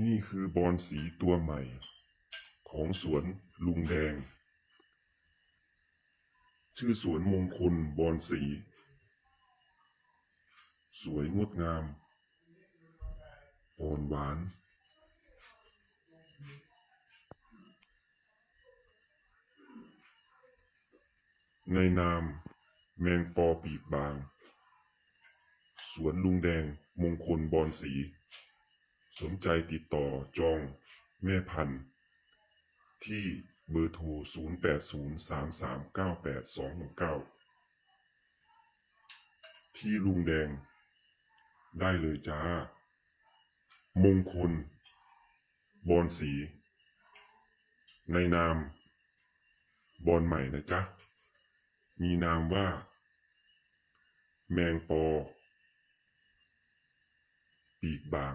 นี่คือบอนสีตัวใหม่ ของสวนลุงแดง ชื่อสวนมงคลบอนสี สวยงดงามอ่อนหวาน ในนามแมงปอปีกบาง สวนลุงแดงมงคลบอนสี สนใจติดต่อจองแม่พันธุ์ ที่เบอร์โทร 0803398269ที่ลุงแดง ได้เลยจ้า มงคล บอนสี ในนาม บอนใหม่นะจ๊ะ มีนามว่า แมงปอ ปีกบาง